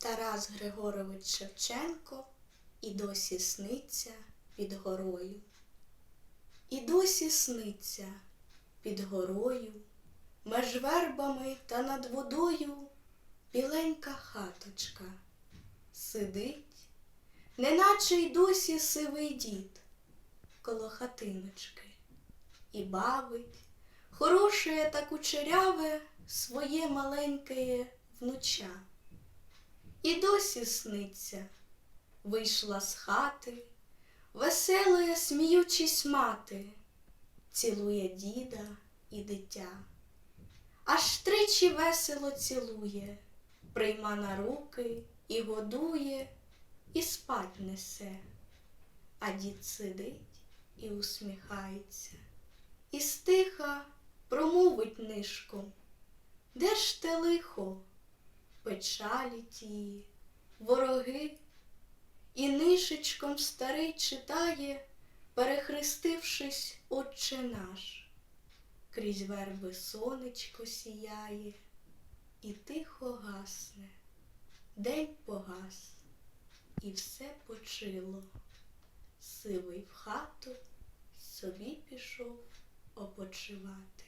Тарас Григорович Шевченко і досі сниться під горою. І досі сниться під горою, меж вербами та над водою біленька хаточка сидить, неначе й досі сивий дід коло хатиночки і бавить хороше та кучеряве своє маленьке внуча. І досі сниться, вийшла з хати, веселая, сміючись мати, цілує діда і дитя. Аж тричі весело цілує, прийма на руки і годує, і спать несе. А дід сидить і усміхається, і стиха промовить нишком. Де ж те лихо? Печалі тії, вороги, і нишечком старий читає, перехрестившись, Отче наш. Крізь верби сонечко сіяє, і тихо гасне, день погас, і все почило. Сивий в хату собі пішов опочивати.